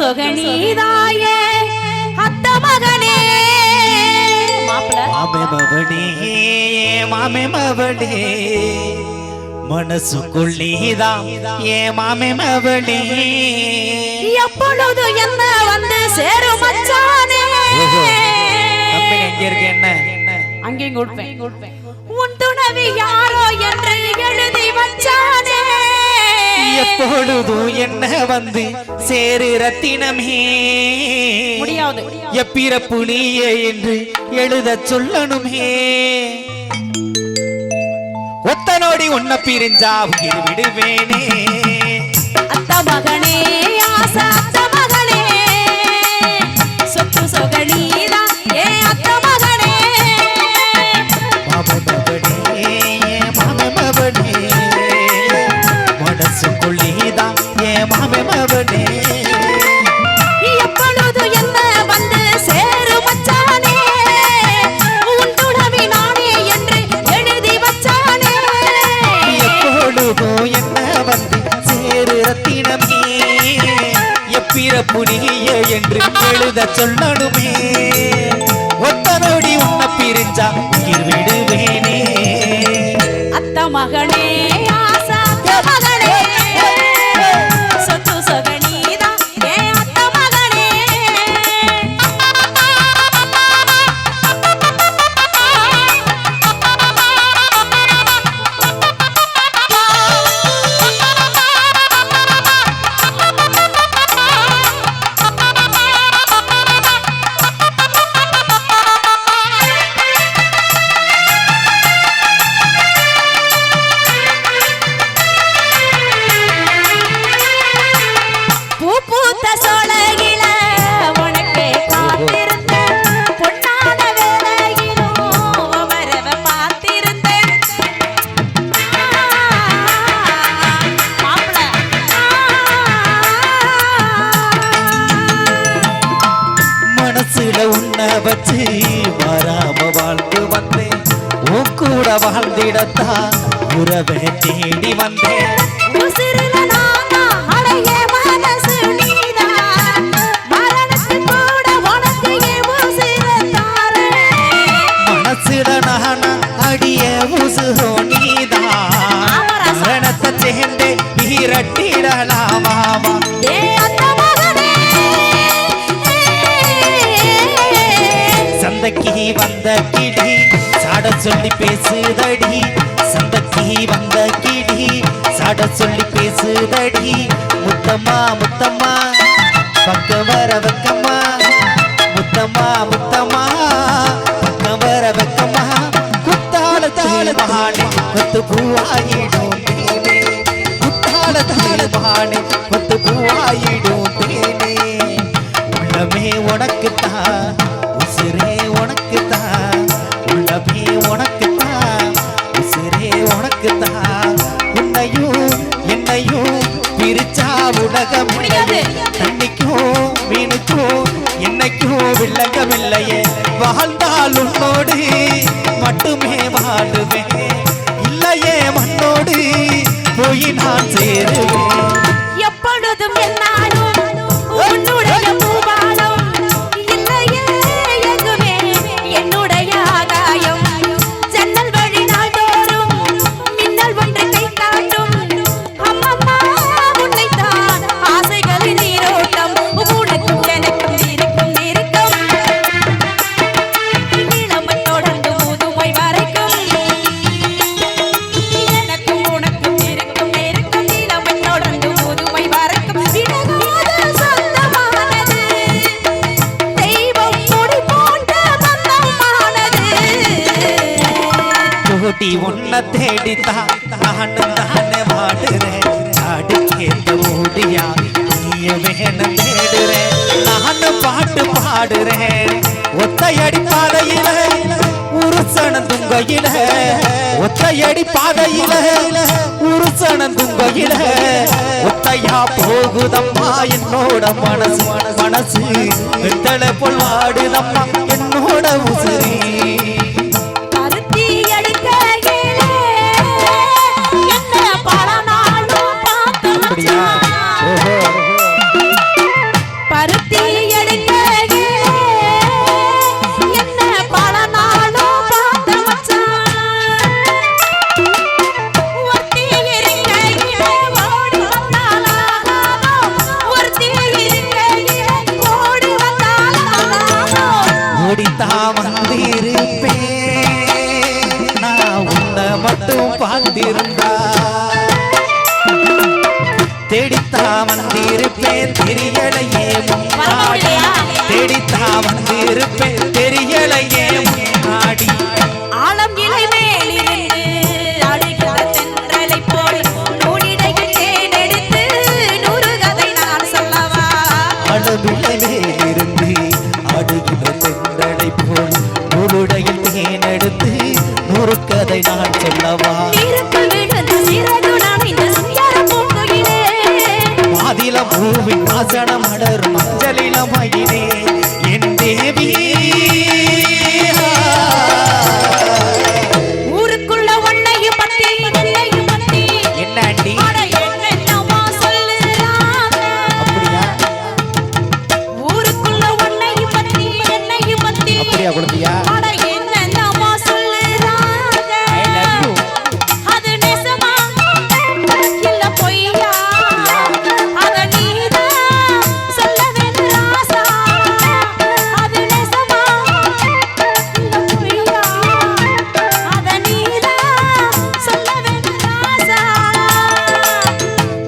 சொகனீதாய அத்த மகனே. மாமே மவனே மாமே மவனே மனசுக்குள் நீதான் ஏ மாமே மவனே. எப்பொழுது என்ன வந்து சேரும் மச்சானே? எங்க இருக்கு என்ன? அங்கேயும் கொடுப்பேன். உன் துணவி யாரோ என்று எழுதி வச்சானே எப்பொழுதும் என்ன வந்து சேரு ரத்தினமே முடியாது. எப்பிறப்பு நீயே என்று எழுத சொல்லணுமே. ஒத்தனோடி உன்னை பிரிஞ்சா உயிர் விடுவேனே. அத்த மகனே ஆசை மகனே. சொத்து சொகனீதா சேரு ரத்தினமே எப்பிறப்பு நீயே என்று எழுத சொல்லணுமே. ஒத்தனோடி உன்னை பிரிஞ்சா உயிர் விடுவேனே. கூட வாழ்ந்திடத்தான் உறவை தேடி வந்தேன் உசிரில நானா அடைய உசுகோ நீதான் மரணத்தை சேர்ந்தே மகனே! சந்தைக்கு வந்த சொல்லி பேசுதடி. சந்தைக்கு வந்த கிடி. சாட சொல்லி பேசுதடி. முத்தம்மா முத்தம்மா. பக்கம் வர வெக்கம்மா. முத்தம்மா முத்தம்மா. பக்கம் வர வெக்கம்மா. குத்தால தாள மகானே கொத்து பூவாயிடும். தேனே குத்தால தாள மகானே கொத்து பூவாயிடும். முடியாது. தண்ணிக்கும் மீனுக்கும் என்னைக்கும் வில்லங்கமில்லையே. வாழ்ந்தால் உன்னோடு மட்டுமே வாழுவேன். இல்லையே மண்ணோடு போய் நான் சேருவேன். எப்பொழுதும் என்னாலும் கோடி உன்னை தேடித்தா நானும் தானே வாடுறேன். சாடு கேட்ட ஓடியா நீய வேணும் தேடுறேன். நானும் பாட்டு பாடுறேன். ஒத்தையடி பாதையில உருசன துங்கையில. ஒத்தையடி பாதையில உருசன துங்கையில. ஒத்தையா போகுதம்மா என்னோட மனசு. மனசு வெத்தலை போல் வாடுதம்மா என்னோட அப்படியா மச்சான். ஓஹோ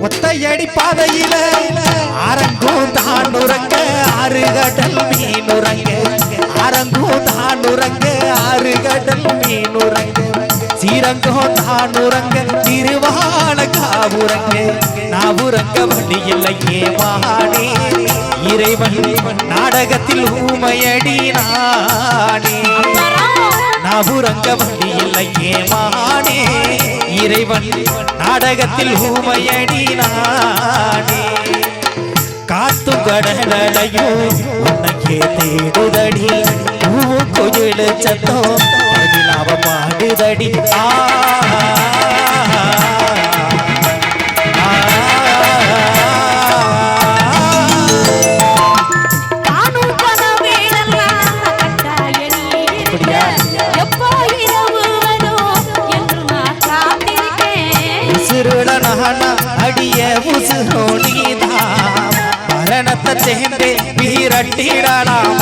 ஒத்தையடி பாதையில அரங்கும் தான் உறங்க ஆறு கடல் மீன் உறங்க அரங்கும் தான் உறங்க ஆறு கடல் மீன் உறங்க சீரங்கம் தான் உறங்க திருவான காவுறங்க. நான் உறங்க வழி இல்லையே மானே. இறைவன் நாடகத்தில் ஊமையடி நானே. நான் உறங்க வழி இல்லையே மானே. இறைவன் நாடகத்தில் ஊமையடி நானே காத்து கடலையும் உனக்கே தேடுதடி. குயிலு சத்தம் அதில் அவ பாடுதடி. ஆ. ಹಿಂದೆ ಬೀರಟ್ಟಿಡಲಾಮ